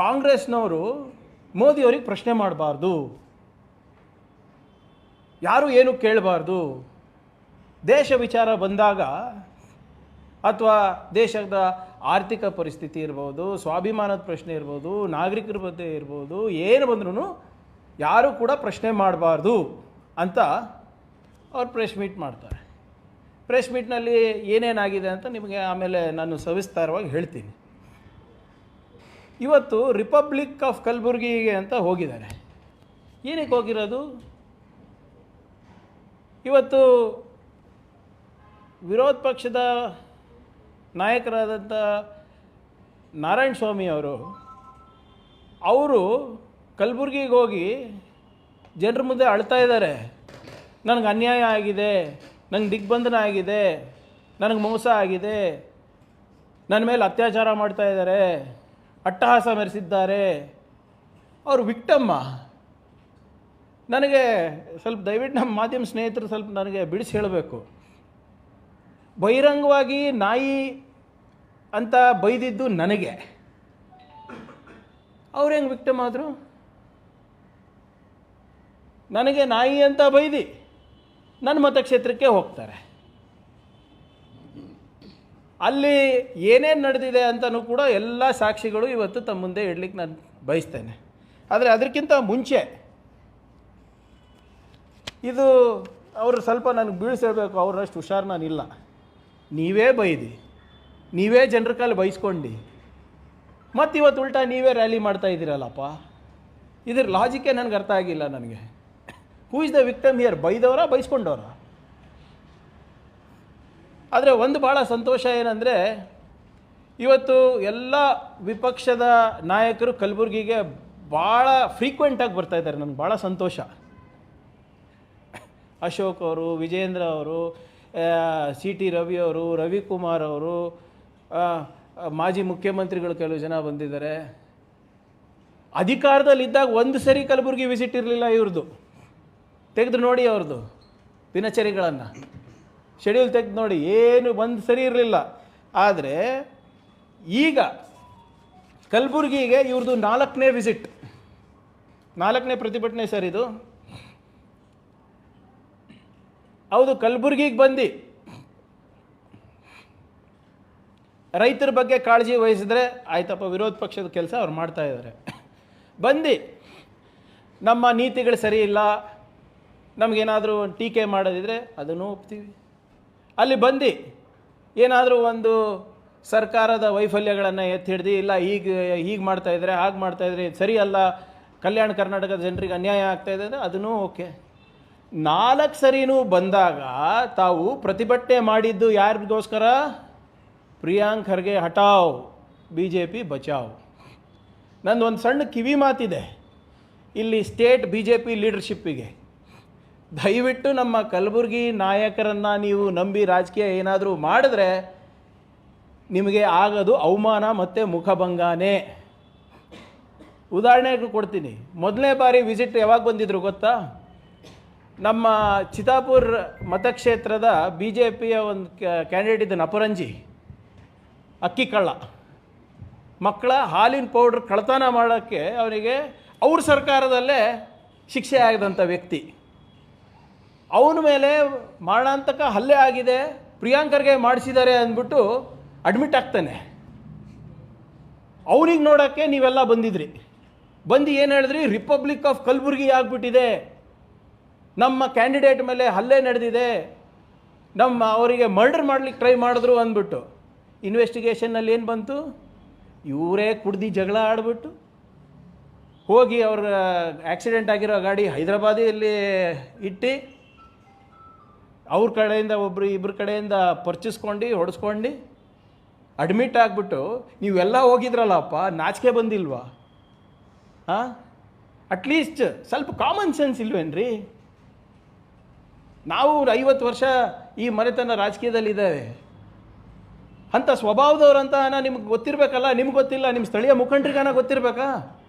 ಕಾಂಗ್ರೆಸ್ನವರು ಮೋದಿಯವ್ರಿಗೆ ಪ್ರಶ್ನೆ ಮಾಡಬಾರ್ದು. ಯಾರು ಏನು ಕೇಳಬಾರ್ದು. ದೇಶ ವಿಚಾರ ಬಂದಾಗ ಅಥವಾ ದೇಶದ ಆರ್ಥಿಕ ಪರಿಸ್ಥಿತಿ ಇರ್ಬೋದು, ಸ್ವಾಭಿಮಾನದ ಪ್ರಶ್ನೆ ಇರ್ಬೋದು, ನಾಗರಿಕರ ಬಗ್ಗೆ ಇರ್ಬೋದು, ಏನು ಬಂದ್ರೂ ಯಾರೂ ಕೂಡ ಪ್ರಶ್ನೆ ಮಾಡಬಾರ್ದು ಅಂತ ಅವ್ರು ಪ್ರೆಸ್ ಮೀಟ್ ಮಾಡ್ತಾರೆ. ಪ್ರೆಸ್ ಮೀಟ್ನಲ್ಲಿ ಏನೇನಾಗಿದೆ ಅಂತ ನಿಮಗೆ ಆಮೇಲೆ ನಾನು ಸವಿಸ್ತಾರವಾಗಿ ಹೇಳ್ತೀನಿ. ಇವತ್ತು ರಿಪಬ್ಲಿಕ್ ಆಫ್ ಕಲಬುರ್ಗಿಗೆ ಅಂತ ಹೋಗಿದ್ದಾರೆ. ಏನಕ್ಕೆ ಹೋಗಿರೋದು? ಇವತ್ತು ವಿರೋಧ ಪಕ್ಷದ ನಾಯಕರಾದಂಥ ನಾರಾಯಣ ಸ್ವಾಮಿ ಅವರು ಅವರು ಕಲಬುರ್ಗಿಗೆ ಹೋಗಿ ಜನರ ಮುಂದೆ ಅಳ್ತಾ ಇದ್ದಾರೆ. ನನಗೆ ಅನ್ಯಾಯ ಆಗಿದೆ ನನಗೆ ದಿಗ್ಬಂಧನ ಆಗಿದೆ, ನನಗೆ ಮೋಸ ಆಗಿದೆ, ನನ್ನ ಮೇಲೆ ಅತ್ಯಾಚಾರ ಮಾಡ್ತಾ ಇದ್ದಾರೆ. ಅಟ್ಟಹಾಸ ಮೆರೆಸಿದ್ದಾರೆ. ಅವರು ವಿಕ್ಟಮ್ಮ. ನನಗೆ ಸ್ವಲ್ಪ ದಯವಿಟ್ಟು ನಮ್ಮ ಮಾಧ್ಯಮ ಸ್ನೇಹಿತರು ಸ್ವಲ್ಪ ನನಗೆ ಬಿಡಿಸಿ ಹೇಳಬೇಕು. ಬಹಿರಂಗವಾಗಿ ನಾಯಿ ಅಂತ ಬೈದಿದ್ದು ನನಗೆ. ಅವ್ರು ಹೆಂಗೆ ವಿಕ್ಟಮ್ ಆದರು? ನನಗೆ ನಾಯಿ ಅಂತ ಬೈದಿ. ನನ್ನ ಮತಕ್ಷೇತ್ರಕ್ಕೆ ಹೋಗ್ತಾರೆ. ಅಲ್ಲಿ ಏನೇನು ನಡೆದಿದೆ ಅಂತಲೂ ಕೂಡ ಎಲ್ಲ ಸಾಕ್ಷಿಗಳು ಇವತ್ತು ತಮ್ಮ ಮುಂದೆ ಇಡ್ಲಿಕ್ಕೆ ನಾನು ಬಯಸ್ತೇನೆ. ಆದರೆ ಅದಕ್ಕಿಂತ ಮುಂಚೆ ಇದು ಅವರು ಸ್ವಲ್ಪ ನನಗೆ ಬೀಳ್ಸಿರ್ಬೇಕು ಅವ್ರಷ್ಟು ಹುಷಾರು ನಾನಿಲ್ಲ ನೀವೇ ಬೈದಿ, ನೀವೇ ಜನರ ಕಾಲು ಬೈಸ್ಕೊಂಡು. ಮತ್ತು ಇವತ್ತು ಉಲ್ಟಾ ನೀವೇ ರ್ಯಾಲಿ ಮಾಡ್ತಾ ಇದ್ದೀರಲ್ಲಪ್ಪ. ಇದ್ರ ಲಾಜಿಕ್ಕೇ ನನಗೆ ಅರ್ಥ ಆಗಿಲ್ಲ ನನಗೆ. Who is the victim here ಬೈದವರ, ಬೈಸ್ಕೊಂಡವರ? ಆದರೆ ಒಂದು ಭಾಳ ಸಂತೋಷ ಏನಂದರೆ ಇವತ್ತು ಎಲ್ಲ ವಿಪಕ್ಷದ ನಾಯಕರು ಕಲಬುರಗಿಗೆ ಭಾಳ ಫ್ರೀಕ್ವೆಂಟಾಗಿ ಬರ್ತಾ ಇದ್ದಾರೆ. ನನಗೆ ಭಾಳ ಸಂತೋಷ. ಅಶೋಕ್ ಅವರು, ವಿಜೇಂದ್ರ ಅವರು ಸಿ ಟಿ ರವಿ ಅವರು, ರವಿಕುಮಾರ್ ಅವರು ಮಾಜಿ ಮುಖ್ಯಮಂತ್ರಿಗಳು ಕೆಲವು ಜನ ಬಂದಿದ್ದಾರೆ. ಅಧಿಕಾರದಲ್ಲಿದ್ದಾಗ ಒಂದು ಸರಿ ಕಲಬುರಗಿ ವಿಸಿಟ್ ಇರಲಿಲ್ಲ ಇವ್ರದ್ದು ತೆಗೆದು ನೋಡಿ ಅವ್ರದ್ದು ದಿನಚರಿಗಳನ್ನು. ಶೆಡ್ಯೂಲ್ ತೆಗೆದು ನೋಡಿ, ಏನು ಒಂದು ಸರಿ ಇರಲಿಲ್ಲ. ಆದರೆ, ಈಗ ಕಲಬುರಗಿಗೆ ಇವ್ರದ್ದು ನಾಲ್ಕನೇ ವಿಸಿಟ್ ನಾಲ್ಕನೇ ಪ್ರತಿಭಟನೆ ಸರ್ ಇದು. ಹೌದು, ಕಲಬುರಗಿಗೆ ಬಂದು. ರೈತರ ಬಗ್ಗೆ ಕಾಳಜಿ ವಹಿಸಿದ್ರೆ ಆಯ್ತಪ್ಪ, ವಿರೋಧ ಪಕ್ಷದ ಕೆಲಸ ಅವ್ರು ಮಾಡ್ತಾ ಇದ್ದಾರೆ ಬಂದು. ನಮ್ಮ ನೀತಿಗಳು ಸರಿ ಇಲ್ಲ. ನಮಗೇನಾದರೂ ಟೀಕೆ ಮಾಡೋದಿದ್ರೆ ಅದನ್ನು ಒಪ್ತೀವಿ. ಅಲ್ಲಿ ಬಂದು. ಏನಾದರೂ ಒಂದು ಸರ್ಕಾರದ ವೈಫಲ್ಯಗಳನ್ನು ಎತ್ತಿ ಹಿಡ್ದು, ಇಲ್ಲ ಈಗ ಹೀಗೆ ಮಾಡ್ತಾ ಇದ್ದಾರೆ ಹಾಗೆ ಮಾಡ್ತಾ ಇದ್ರೆ ಇದು ಸರಿ ಅಲ್ಲ, ಕಲ್ಯಾಣ ಕರ್ನಾಟಕದ ಜನರಿಗೆ ಅನ್ಯಾಯ ಆಗ್ತಾ ಇದೆ ಅಂದರೆ ಅದನ್ನೂ ಓಕೆ. ನಾಲ್ಕು ಸರಿನೂ ಬಂದಾಗ ತಾವು ಪ್ರತಿಭಟನೆ ಮಾಡಿದ್ದು ಯಾರಿಗೋಸ್ಕರ? ಪ್ರಿಯಾಂಕ್ ಖರ್ಗೆ ಹಟಾವ್ ಬಿ ಜೆ ಪಿ ಬಚಾವ್. ನಂದು ಒಂದು ಸಣ್ಣ ಕಿವಿ ಮಾತಿದೆ. ಇಲ್ಲಿ ಸ್ಟೇಟ್ ಬಿ ಜೆ ಪಿ ಲೀಡರ್ಶಿಪ್ಪಿಗೆ. ದಯವಿಟ್ಟು ನಮ್ಮ ಕಲಬುರಗಿ ನಾಯಕರನ್ನು ನೀವು ನಂಬಿ ರಾಜಕೀಯ ಏನಾದರೂ ಮಾಡಿದ್ರೆ ನಿಮಗೆ ಆಗೋದು ಅವಮಾನ ಮತ್ತು ಮುಖಭಂಗನೇ. ಉದಾಹರಣೆಗೂ ಕೊಡ್ತೀನಿ. ಮೊದಲನೇ ಬಾರಿ ವಿಸಿಟ್ ಯಾವಾಗ ಬಂದಿದ್ರು ಗೊತ್ತಾ? ನಮ್ಮ ಚಿತಾಪುರ್ ಮತಕ್ಷೇತ್ರದ ಬಿ ಜೆ ಪಿಯ ಒಂದು ಕ್ಯಾಂಡಿಡೇಟ್ ಇದ್ದಾನೆ ಅಪರಂಜಿ ಅಕ್ಕಿ ಕಳ್ಳ. ಮಕ್ಕಳ ಹಾಲಿನ ಪೌಡ್ರ್ ಕಳ್ತನ ಮಾಡೋಕ್ಕೆ ಅವರಿಗೆ ಅವ್ರ ಸರ್ಕಾರದಲ್ಲೇ ಶಿಕ್ಷೆ ಆಗದಂಥ ವ್ಯಕ್ತಿ. ಅವನ ಮೇಲೆ ಮಾಡಂತಕ ಹಲ್ಲೆ ಆಗಿದೆ, ಪ್ರಿಯಾಂಕರ್ಗೆ ಮಾಡಿಸಿದ್ದಾರೆ ಅಂದ್ಬಿಟ್ಟು ಅಡ್ಮಿಟ್ ಆಗ್ತಾನೆ. ಅವನಿಗೆ ನೋಡೋಕ್ಕೆ ನೀವೆಲ್ಲ ಬಂದಿದ್ರಿ. ಬಂದು ಏನು ಹೇಳಿದ್ರಿ? ರಿಪಬ್ಲಿಕ್ ಆಫ್ ಕಲಬುರ್ಗಿ ಆಗಿಬಿಟ್ಟಿದೆ. ನಮ್ಮ ಕ್ಯಾಂಡಿಡೇಟ್ ಮೇಲೆ ಹಲ್ಲೆ ನಡೆದಿದೆ. ನಮ್ಮ ಅವರಿಗೆ ಮರ್ಡರ್ ಮಾಡ್ಲಿಕ್ಕೆ ಟ್ರೈ ಮಾಡಿದ್ರು ಅಂದ್ಬಿಟ್ಟು. ಇನ್ವೆಸ್ಟಿಗೇಷನ್ನಲ್ಲಿ ಏನು ಬಂತು? ಇವರೇ ಕುಡ್ದು ಜಗಳ ಆಡಿಬಿಟ್ಟು ಹೋಗಿ ಅವರ ಆಕ್ಸಿಡೆಂಟ್ ಆಗಿರೋ ಗಾಡಿ ಹೈದರಾಬಾದಿಯಲ್ಲಿ ಇಟ್ಟು ಅವ್ರ ಕಡೆಯಿಂದ ಒಬ್ಬರು ಇಬ್ಬರ ಕಡೆಯಿಂದ ಪರ್ಚಿಸ್ಕೊಂಡು ಹೊಡೆಸ್ಕೊಂಡು ಅಡ್ಮಿಟ್ ಆಗಿಬಿಟ್ಟು ನೀವೆಲ್ಲ ಹೋಗಿದ್ರಲ್ಲಪ್ಪ, ನಾಚಿಕೆ ಬಂದಿಲ್ವಾ? ಹಾಂ? ಅಟ್ಲೀಸ್ಟ್ ಸ್ವಲ್ಪ ಕಾಮನ್ ಸೆನ್ಸ್ ಇಲ್ವೇನ್ರಿ? ನಾವು ಐವತ್ತು ವರ್ಷ ಈ ಮನೆತನ ರಾಜಕೀಯದಲ್ಲಿದ್ದೇವೆ. ಅಂಥ ಸ್ವಭಾವದವ್ರಂತ ನಿಮ್ಗೆ ಗೊತ್ತಿರಬೇಕಲ್ಲ, ನಿಮ್ಗೆ ಗೊತ್ತಿಲ್ಲ, ನಿಮ್ಮ ಸ್ಥಳೀಯ ಮುಖಂಡರಿಗಾನ ಗೊತ್ತಿರಬೇಕಾ?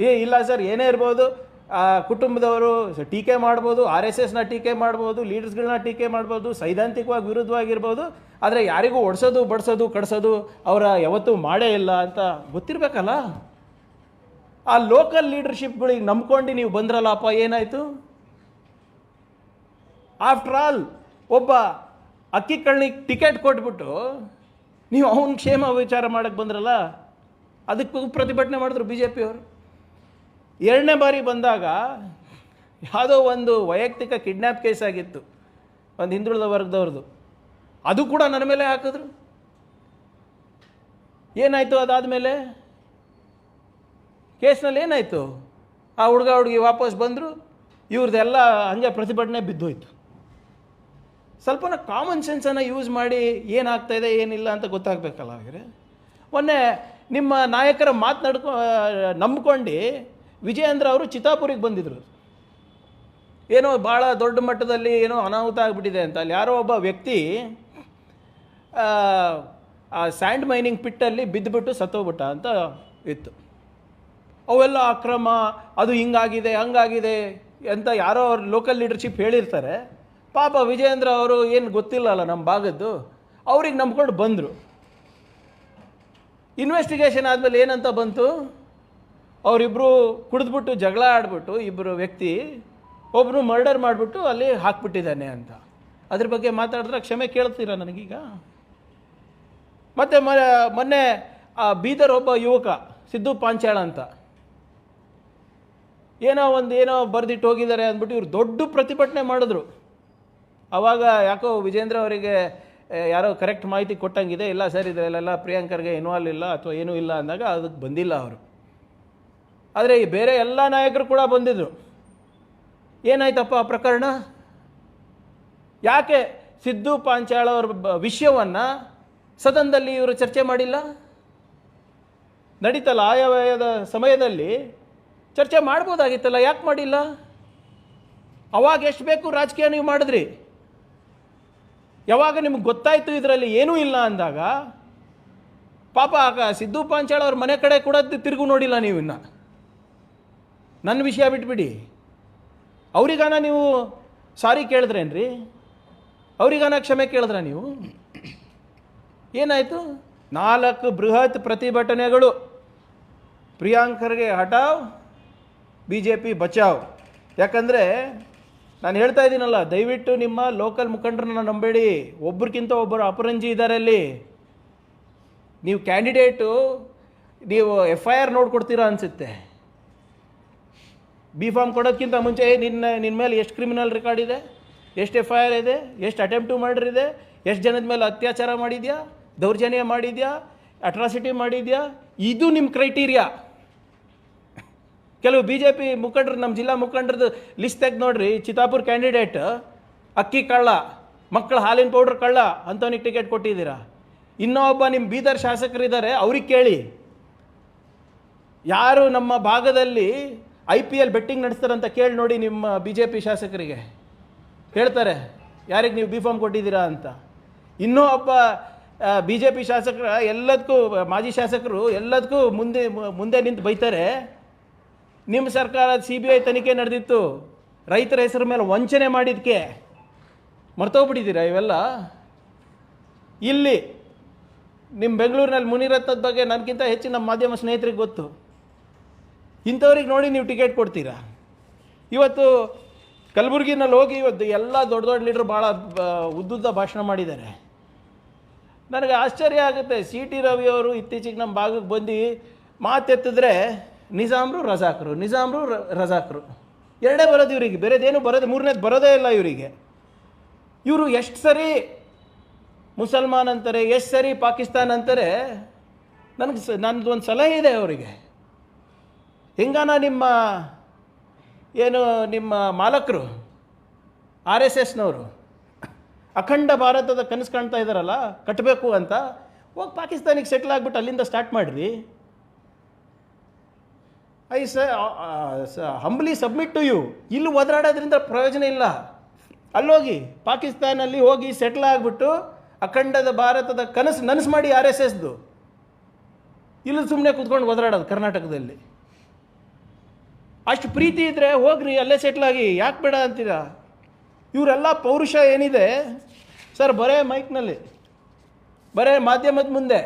ಏ, ಇಲ್ಲ ಸರ್, ಏನೇ ಇರ್ಬೋದು ಕುಟುಂಬದವರು ಟೀಕೆ ಮಾಡ್ಬೋದು, ಆರ್ ಎಸ್ ಎಸ್ನ ಟೀಕೆ ಮಾಡ್ಬೋದು, ಲೀಡರ್ಸ್ಗಳನ್ನ ಟೀಕೆ ಮಾಡ್ಬೋದು, ಸೈದ್ಧಾಂತಿಕವಾಗಿ ವಿರುದ್ಧವಾಗಿರ್ಬೋದು, ಆದರೆ ಯಾರಿಗೂ ಒಡ್ಸೋದು, ಬಡಿಸೋದು ಕಡಿಸೋದು ಅವರ ಯಾವತ್ತೂ ಮಾಡೇ ಇಲ್ಲ ಅಂತ ಗೊತ್ತಿರಬೇಕಲ್ಲ? ಆ ಲೋಕಲ್ ಲೀಡರ್ಶಿಪ್ಗಳಿಗೆ ನಂಬ್ಕೊಂಡು ನೀವು ಬಂದ್ರಲ್ಲಪ್ಪ, ಏನಾಯಿತು? ಆಫ್ಟರ್ ಆಲ್ ಒಬ್ಬ ಅಕ್ಕಿ ಕಳ್ಳಿಗೆ ಟಿಕೆಟ್ ಕೊಟ್ಬಿಟ್ಟು ನೀವು ಅವನ ಕ್ಷೇಮ ವಿಚಾರ ಮಾಡೋಕ್ಕೆ ಬಂದ್ರಲ್ಲ, ಅದಕ್ಕೂ ಪ್ರತಿಭಟನೆ ಮಾಡಿದ್ರು ಬಿ ಜೆ ಪಿಯವರು ಎರಡನೇ ಬಾರಿ ಬಂದಾಗ ಯಾವುದೋ ಒಂದು ವೈಯಕ್ತಿಕ ಕಿಡ್ನ್ಯಾಪ್ ಕೇಸ್ ಆಗಿತ್ತು, ಒಂದು ಹಿಂದುಳಿದ ವರ್ಗದವ್ರದ್ದು. ಅದು ಕೂಡ ನನ್ನ ಮೇಲೆ ಹಾಕಿದ್ರು. ಏನಾಯಿತು ಅದಾದಮೇಲೆ? ಕೇಸ್ನಲ್ಲಿ ಏನಾಯಿತು? ಆ ಹುಡುಗ ಹುಡುಗಿ ವಾಪಸ್ ಬಂದರು ಇವ್ರದ್ದೆಲ್ಲ ಹಂಗೆ ಪ್ರತಿಭಟನೆ ಬಿದ್ದೋಯ್ತು. ಸ್ವಲ್ಪನ ಕಾಮನ್ ಸೆನ್ಸನ್ನು ಯೂಸ್ ಮಾಡಿ ಏನಾಗ್ತಾ ಇದೆ, ಏನಿಲ್ಲ ಅಂತ ಗೊತ್ತಾಗಬೇಕಲ್ಲ ಹಾಗೆ ಮೊನ್ನೆ ನಿಮ್ಮ ನಾಯಕರ ಮಾತನಾಡ್ಕೊ ನಂಬ್ಕೊಂಡು ವಿಜಯೇಂದ್ರ ಅವರು ಚಿತಾಪುರಿಗೆ ಬಂದಿದ್ದರು ಏನೋ ಭಾಳ ದೊಡ್ಡ ಮಟ್ಟದಲ್ಲಿ ಏನೋ ಅನಾಹುತ ಆಗಿಬಿಟ್ಟಿದೆ ಅಂತ. ಅಲ್ಲಿ ಯಾರೋ ಒಬ್ಬ ವ್ಯಕ್ತಿ ಆ, ಸ್ಯಾಂಡ್ ಮೈನಿಂಗ್ ಪಿಟ್ಟಲ್ಲಿ ಬಿದ್ದುಬಿಟ್ಟು ಸತ್ತೋಗ್ಬಿಟ್ಟ ಅಂತ ಇತ್ತು. ಅವೆಲ್ಲ ಅಕ್ರಮ ಅದು ಹಿಂಗಾಗಿದೆ ಹಂಗಾಗಿದೆ ಅಂತ ಯಾರೋ ಅವ್ರ ಲೋಕಲ್ ಲೀಡರ್ಶಿಪ್ ಹೇಳಿರ್ತಾರೆ. ಪಾಪ ವಿಜಯೇಂದ್ರ ಅವರು ಏನು ಗೊತ್ತಿಲ್ಲಲ್ಲ ನಮ್ಮ ಭಾಗದ್ದು. ಅವ್ರಿಗೆ ನಂಬ್ಕೊಂಡು ಬಂದರು. ಇನ್ವೆಸ್ಟಿಗೇಷನ್ ಆದಮೇಲೆ ಏನಂತ ಬಂತು? ಅವರಿಬ್ಬರು ಕುಡಿದ್ಬಿಟ್ಟು ಜಗಳ ಆಡ್ಬಿಟ್ಟು ಇಬ್ಬರು ವ್ಯಕ್ತಿ ಒಬ್ಬರು ಮರ್ಡರ್ ಮಾಡಿಬಿಟ್ಟು ಅಲ್ಲಿ ಹಾಕ್ಬಿಟ್ಟಿದ್ದಾನೆ ಅಂತ. ಅದ್ರ ಬಗ್ಗೆ ಮಾತಾಡಿದ್ರೆ ಕ್ಷಮೆ ಕೇಳ್ತೀರಾ ನನಗೀಗ? ಮತ್ತು ಮೊನ್ನೆ, ಆ, ಬೀದರ್ ಒಬ್ಬ ಯುವಕ, ಸಿದ್ದು ಪಾಂಚಾಳ ಅಂತ. ಏನೋ ಒಂದು ಏನೋ ಬರೆದಿಟ್ಟು ಹೋಗಿದ್ದಾರೆ ಅಂದ್ಬಿಟ್ಟು ಇವರು ದೊಡ್ಡ ಪ್ರತಿಭಟನೆ ಮಾಡಿದ್ರು. ಆವಾಗ ಯಾಕೋ ವಿಜೇಂದ್ರ ಅವರಿಗೆ ಯಾರೋ ಕರೆಕ್ಟ್ ಮಾಹಿತಿ ಕೊಟ್ಟಂಗಿದೆ, ಇಲ್ಲ ಸರ್, ಇದರಲ್ಲೆಲ್ಲ ಪ್ರಿಯಾಂಕರ್ಗೆ ಇನ್ವಾಲ್ವ್ ಇಲ್ಲ ಅಥವಾ ಏನೂ ಇಲ್ಲ ಅಂದಾಗ ಅದಕ್ಕೆ ಬಂದಿಲ್ಲ ಅವರು. ಆದರೆ ಈ ಬೇರೆ ಎಲ್ಲ ನಾಯಕರು ಕೂಡ ಬಂದಿದ್ದರು ಏನಾಯ್ತಪ್ಪ ಆ ಪ್ರಕರಣ? ಯಾಕೆ ಸಿದ್ದು ಪಾಂಚಾಳ ಅವರ ವಿಷಯವನ್ನು ಸದನದಲ್ಲಿ ಇವರು ಚರ್ಚೆ ಮಾಡಿಲ್ಲ? ನಡೀತಲ್ಲ ಆಯವ್ಯಯದ ಸಮಯದಲ್ಲಿ ಚರ್ಚೆ ಮಾಡ್ಬೋದಾಗಿತ್ತಲ್ಲ, ಯಾಕೆ ಮಾಡಿಲ್ಲ? ಅವಾಗ ಎಷ್ಟು ಬೇಕು ರಾಜಕೀಯ ನೀವು ಮಾಡಿದ್ರಿ. ಯಾವಾಗ ನಿಮ್ಗೆ ಗೊತ್ತಾಯಿತು ಇದರಲ್ಲಿ ಏನೂ ಇಲ್ಲ ಅಂದಾಗ ಪಾಪ ಸಿದ್ದು ಪಾಂಚಾಳ ಅವ್ರ ಮನೆ ಕಡೆ ಕೂಡ ತಿರುಗು ನೋಡಿಲ್ಲ ನೀವು ಇನ್ನು. ನನ್ನ ವಿಷಯ ಬಿಟ್ಬಿಡಿ. ಅವರಿಗಾನ ನೀವು ಸಾರಿ ಕೇಳಿದ್ರೇನ್ರಿ? ಅವರಿಗಾನ ಕ್ಷಮೆ ಕೇಳಿದ್ರ ನೀವು? ಏನಾಯಿತು? ನಾಲ್ಕು ಬೃಹತ್ ಪ್ರತಿಭಟನೆಗಳು. ಪ್ರಿಯಾಂಕರ್ಗೆ ಹಟಾವ್ ಬಿ ಜೆ ಪಿ ಬಚಾವ್. ಯಾಕಂದರೆ ನಾನು ಹೇಳ್ತಾ ಇದ್ದೀನಲ್ಲ, ದಯವಿಟ್ಟು ನಿಮ್ಮ ಲೋಕಲ್ ಮುಖಂಡರನ್ನ ನಂಬೇಡಿ. ಒಬ್ರಿಗಿಂತ ಒಬ್ಬರು ಅಪರಂಜಿ ಇದ್ದಾರೆ ಅಲ್ಲಿ. ನೀವು ಕ್ಯಾಂಡಿಡೇಟು, ನೀವು ಎಫ್ ಐ ಆರ್ ನೋಡ್ಕೊಡ್ತೀರಾ ಅನಿಸುತ್ತೆ. ಬಿ ಫಾರ್ಮ್ ಕೊಡೋದಕ್ಕಿಂತ ಮುಂಚೆ ನಿನ್ನ ನಿನ್ನ ಮೇಲೆ ಎಷ್ಟು ಕ್ರಿಮಿನಲ್ ರೆಕಾರ್ಡ್ ಇದೆ? ಎಷ್ಟು ಎಫ್ ಐ ಆರ್ ಇದೆ? ಎಷ್ಟು ಅಟೆಂಪ್ಟು ಮರ್ಡರ್ ಇದೆ? ಎಷ್ಟು ಜನದ ಮೇಲೆ ಅತ್ಯಾಚಾರ ಮಾಡಿದ್ಯಾ? ದೌರ್ಜನ್ಯ ಮಾಡಿದ್ಯಾ? ಅಟ್ರಾಸಿಟಿ ಮಾಡಿದ್ಯಾ? ಇದು ನಿಮ್ಮ ಕ್ರೈಟೀರಿಯಾ ಕೆಲವು ಬಿ ಜೆ ಪಿ ಮುಖಂಡರು ನಮ್ಮ ಜಿಲ್ಲಾ ಮುಖಂಡರದ್ದು ಲಿಸ್ಟ್ ತೆಗೆದು ನೋಡ್ರಿ. ಚಿತ್ತಾಪುರ್ ಕ್ಯಾಂಡಿಡೇಟ್ ಅಕ್ಕಿ ಕಳ್ಳ, ಮಕ್ಕಳ ಹಾಲಿನ ಪೌಡ್ರ್ ಕಳ್ಳ ಅಂಥವನಿಗೆ ಟಿಕೆಟ್ ಕೊಟ್ಟಿದ್ದೀರಾ? ಇನ್ನೊಬ್ಬ ನಿಮ್ಮ ಬೀದರ್ ಶಾಸಕರಿದ್ದಾರೆ, ಅವ್ರಿಗೆ ಕೇಳಿ. ಯಾರು ನಮ್ಮ ಭಾಗದಲ್ಲಿ ಐ ಪಿ ಎಲ್ ಬೆಟ್ಟಿಂಗ್ ನಡೆಸ್ತಾರಂತ ಕೇಳಿ ನೋಡಿ ನಿಮ್ಮ ಬಿ ಜೆ ಪಿ ಶಾಸಕರಿಗೆ. ಹೇಳ್ತಾರೆ, ಯಾರಿಗೆ ನೀವು ಬಿ ಫಾರ್ಮ್ ಕೊಟ್ಟಿದ್ದೀರಾ ಅಂತ? ಇನ್ನೂ ಒಬ್ಬ ಬಿ ಜೆ ಪಿ ಶಾಸಕರ ಎಲ್ಲದಕ್ಕೂ, ಮಾಜಿ ಶಾಸಕರು ಎಲ್ಲದಕ್ಕೂ ಮುಂದೆ ಮುಂದೆ ನಿಂತು ಬೈತಾರೆ. ನಿಮ್ಮ ಸರ್ಕಾರ ಸಿ ಬಿ ಐ ತನಿಖೆ ನಡೆದಿತ್ತು. ರೈತರ ಹೆಸರು ಮೇಲೆ ವಂಚನೆ ಮಾಡಿದ್ದಕ್ಕೆ ಮರ್ತೋಗ್ಬಿಟ್ಟಿದ್ದೀರಾ ಇವೆಲ್ಲ? ಇಲ್ಲಿ ನಿಮ್ಮ ಬೆಂಗಳೂರಿನಲ್ಲಿ ಮುನಿರತ್ನದ ಬಗ್ಗೆ ನನಗಿಂತ ಹೆಚ್ಚಿನ ಮಾಧ್ಯಮ ಸ್ನೇಹಿತರಿಗೆ ಗೊತ್ತು. ಇಂಥವ್ರಿಗೆ ನೋಡಿ ನೀವು ಟಿಕೆಟ್ ಕೊಡ್ತೀರಾ? ಇವತ್ತು ಕಲಬುರಗಿನಲ್ಲಿ ಹೋಗಿ ಇವತ್ತು ಎಲ್ಲ ದೊಡ್ಡ ದೊಡ್ಡ ಲೀಡ್ರು ಭಾಳ ಉದ್ದುದ್ದ ಭಾಷಣ ಮಾಡಿದ್ದಾರೆ. ನನಗೆ ಆಶ್ಚರ್ಯ ಆಗುತ್ತೆ ಸಿ ಟಿ ರವಿಯವರು ಇತ್ತೀಚೆಗೆ ನಮ್ಮ ಭಾಗಕ್ಕೆ ಬಂದು ಮಾತೆತ್ತಿದ್ರೆ ನಿಜಾಮ್ರು ರಜಾಕರು ನಿಜಾಮ್ರು ರಜಾಕರು. ಎರಡೇ ಬರೋದು ಇವರಿಗೆ ಬೇರೆದೇನು ಬರೋದು, ಮೂರನೇದು ಬರೋದೇ ಇಲ್ಲ ಇವರಿಗೆ. ಇವರು ಎಷ್ಟು ಸರಿ ಮುಸಲ್ಮಾನ್ ಅಂತಾರೆ ಎಷ್ಟು ಸರಿ ಪಾಕಿಸ್ತಾನ್ ಅಂತಾರೆ ನನಗೆ ಸ ನನ್ನದು ಒಂದು ಸಲಹೆ ಇದೆ ಅವರಿಗೆ. ಹೆಂಗಾನ ನಿಮ್ಮ, ಏನು ನಿಮ್ಮ ಮಾಲಕರು, ಆರ್ ಎಸ್ ಎಸ್ನವರು, ಅಖಂಡ ಭಾರತದ ಕನಸು ಕಾಣ್ತಾ ಇದ್ದಾರಲ್ಲ ಕಟ್ಟಬೇಕು ಅಂತ, ಹೋಗಿ ಪಾಕಿಸ್ತಾನಿಗೆ ಸೆಟ್ಲ್ ಆಗಿಬಿಟ್ಟು ಅಲ್ಲಿಂದ ಸ್ಟಾರ್ಟ್ ಮಾಡಿರಿ. ಐ ಸ ಹಂಬ್ಲಿ ಸಬ್ಮಿಟ್ ಟು ಯು ಇಲ್ಲಿ ಒದರಾಡೋದ್ರಿಂದ ಪ್ರಯೋಜನ ಇಲ್ಲ. ಅಲ್ಲೋಗಿ, ಪಾಕಿಸ್ತಾನಲ್ಲಿ ಹೋಗಿ ಸೆಟ್ಲ್ ಆಗಿಬಿಟ್ಟು ಅಖಂಡದ ಭಾರತದ ಕನಸು ನನಸು ಮಾಡಿ ಆರ್ ಎಸ್ ಎಸ್ದು. ಇಲ್ಲಿ ಸುಮ್ಮನೆ ಕೂತ್ಕೊಂಡು ಒದರಾಡೋದು ಕರ್ನಾಟಕದಲ್ಲಿ. ಅಷ್ಟು ಪ್ರೀತಿ ಇದ್ದರೆ ಹೋಗ್ರಿ, ಅಲ್ಲೇ ಸೆಟ್ಲಾಗಿ ಯಾಕೆ ಬೇಡ ಅಂತೀರಾ? ಇವರೆಲ್ಲ ಪೌರುಷ ಏನಿದೆ? ಸರ್, ಬರೇ ಮೈಕ್ನಲ್ಲಿ. ಬರೇ ಮಾಧ್ಯಮದ ಮುಂದೆ.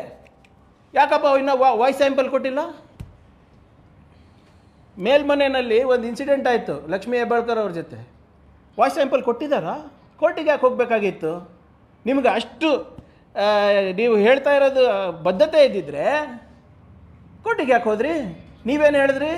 ಯಾಕಪ್ಪ ಇನ್ನು ವಾಯ್ಸ್ ಸ್ಯಾಂಪಲ್ ಕೊಟ್ಟಿಲ್ಲ? ಮೇಲ್ಮನೆಯಲ್ಲಿ ಒಂದು ಇನ್ಸಿಡೆಂಟ್ ಆಯಿತು, ಲಕ್ಷ್ಮೀ ಹೆಬ್ಬಾಳ್ಕರ್ ಅವ್ರ ಜೊತೆ. ವಾಯ್ಸ್ ಸ್ಯಾಂಪಲ್ ಕೊಟ್ಟಿದ್ದಾರಾ? ಕೋರ್ಟಿಗೆ ಯಾಕೆ ಹೋಗಬೇಕಾಗಿತ್ತು? ನಿಮ್ಗೆ ಅಷ್ಟು ನೀವು ಹೇಳ್ತಾ ಇರೋದು ಬದ್ಧತೆ ಇದ್ದಿದ್ರೆ ಕೋರ್ಟಿಗೆ ಯಾಕೆ ಹೋದ್ರಿ? ನೀವೇನು ಹೇಳಿದ್ರಿ?